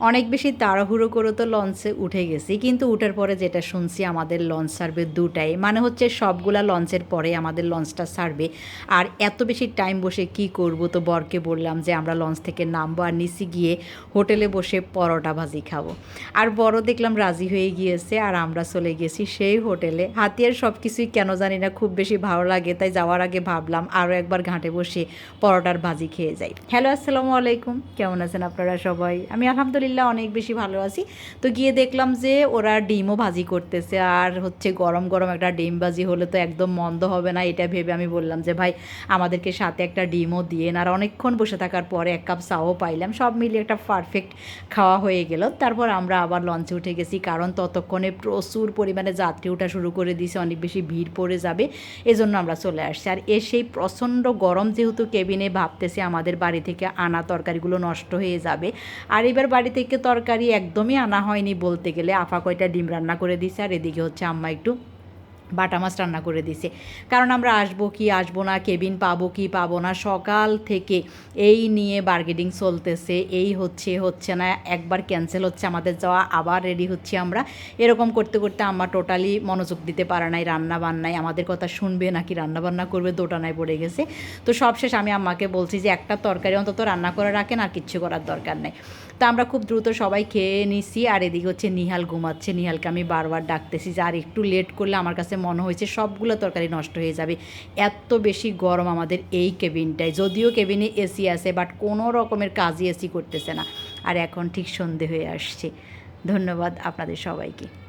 অনেক বেশি তাড়াহুড়ো করে তো লঞ্চে উঠে গেছি, কিন্তু উঠার পরে যেটা শুনছি আমাদের লঞ্চ সার্ভে দুটাই। মানে হচ্ছে সবগুলা লঞ্চের পরে আমাদের লঞ্চটা সারবে। আর এত বেশি টাইম বসে কি করব তো বরকে বললাম যে আমরা লঞ্চ থেকে নামবো আর নিচে গিয়ে হোটেলে বসে পরোটা ভাজি খাব। আর বড় দেখলাম রাজি হয়ে গিয়েছে আর আমরা চলে গেছি সেই হোটেলে। হাতিয়ার সব কিছুই কেন জানি না খুব বেশি ভালো লাগে, তাই যাওয়ার আগে ভাবলাম আরও একবার ঘাটে বসে পরোটার ভাজি খেয়ে যাই। হ্যালো আসসালামু আলাইকুম। কেমন আছেন আপনারা সবাই? আমি আলহামদুলিল্লাহ অনেক বেশি ভালো আছি। তো গিয়ে দেখলাম যে ওরা ডিমও ভাজি করতেছে। আর হচ্ছে গরম গরম একটা ডিম ভাজি হলে তো একদম মন্দ হবে না, এটা ভেবে আমি বললাম যে, ভাই, আমাদেরকে সাথে একটা ডিমও দিয়ে আর অনেকক্ষণ বসে থাকার পরে এক কাপ চাও পাইলাম। সব মিলিয়ে একটা পারফেক্ট খাওয়া হয়ে গেল। তারপর আমরা আবার লঞ্চে উঠে গেছি, কারণ ততক্ষণে প্রচুর পরিমাণে যাত্রী ওঠা শুরু করে দিয়েছে, অনেক বেশি ভিড় পড়ে যাবে। এজন্য আমরা চলে আসছি। আর এসেই প্রচণ্ড গরম যেহেতু কেবিনে ভাবতেছে আমাদের বাড়ি থেকে আনা তরকারিগুলো নষ্ট হয়ে যাবে। আর এবার বাড়ি থেকে তরকারি একদমই আনা হয়নি বলতে গেলে। আফা কয়টা ডিম রান্না করে দিছে? আর এদিকে হচ্ছে আম্মা একটু বাটা মাছ রান্না করে দিছে। কারণ আমরা আসব কি, আসব না, কেবিন পাবো কি পাবো না, সকাল থেকে এই নিয়ে বার্গেনিং চলতেছে, এই হচ্ছে হচ্ছে না, একবার ক্যান্সেল হচ্ছে আমাদের যাওয়া, আবার রেডি হচ্ছে আমরা। এরকম করতে করতে আমরা টোটালি মনোযোগ দিতে পারে নাই, রান্না বান্নায় আমাদের কথা শুনবে নাকি, রান্না বান্না করবে, দোটানায় পড়ে গেছে। তো সবশেষ আমি আম্মাকে বলছি যে, একটা তরকারি অন্তত রান্না করে রাখেন আর কিচ্ছু করার দরকার নেই। তো আমরা খুব দ্রুত সবাই খেয়ে নিছি, আর এদিকে হচ্ছে নিহাল ঘুমাচ্ছে। নিহালকে আমি বারবার ডাকতেছি যে, আর একটু লেট করলে আমার কাছে মনে হয়েছে, সবগুলো তরকারি নষ্ট হয়ে যাবে। এত বেশি গরম আমাদের এই কেবিনটায়। যদিও কেবিনে এসি আছে, বাট কোনো রকমের কাজই এসি করতেছে না। আর এখন ঠিক সন্ধে হয়ে আসছে। ধন্যবাদ আপনাদের সবাইকে।